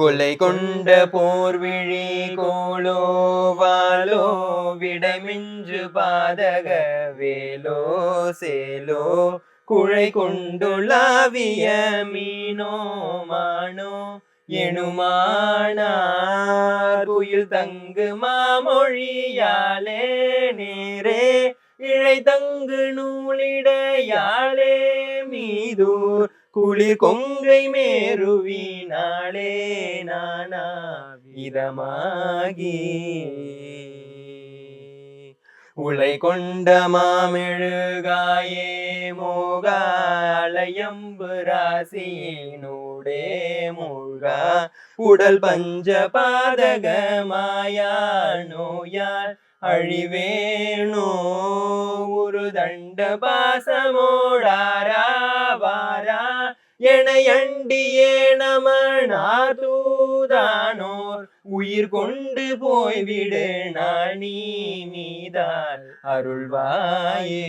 கொலை கொண்ட போர்விழி கோலோவாலோ விடமிஞ்சு பாதக வேலோ சேலோ குழை கொண்டுலாவிய மீனோ மானோ எனுமானார் குயில் தங்கு மாமொழியாலே நேரே இழை தங்கு நூலிட யாழே மீதூர் குளிர் கொங்கை மேருவினாளே நானா விதமாகி உலை கொண்ட மாமிழுகாயே மோகாலயம்பு ராசியினூடே மூழ்கா. உடல் பஞ்ச பாதக மாயா நோயால் அழிவேணோ. ஒரு தண்ட பாசமோடாரா என எண்டியே நமனார் உயிர் கொண்டு போய்விடு நாள் நீ மீதால் அருள்வாயே.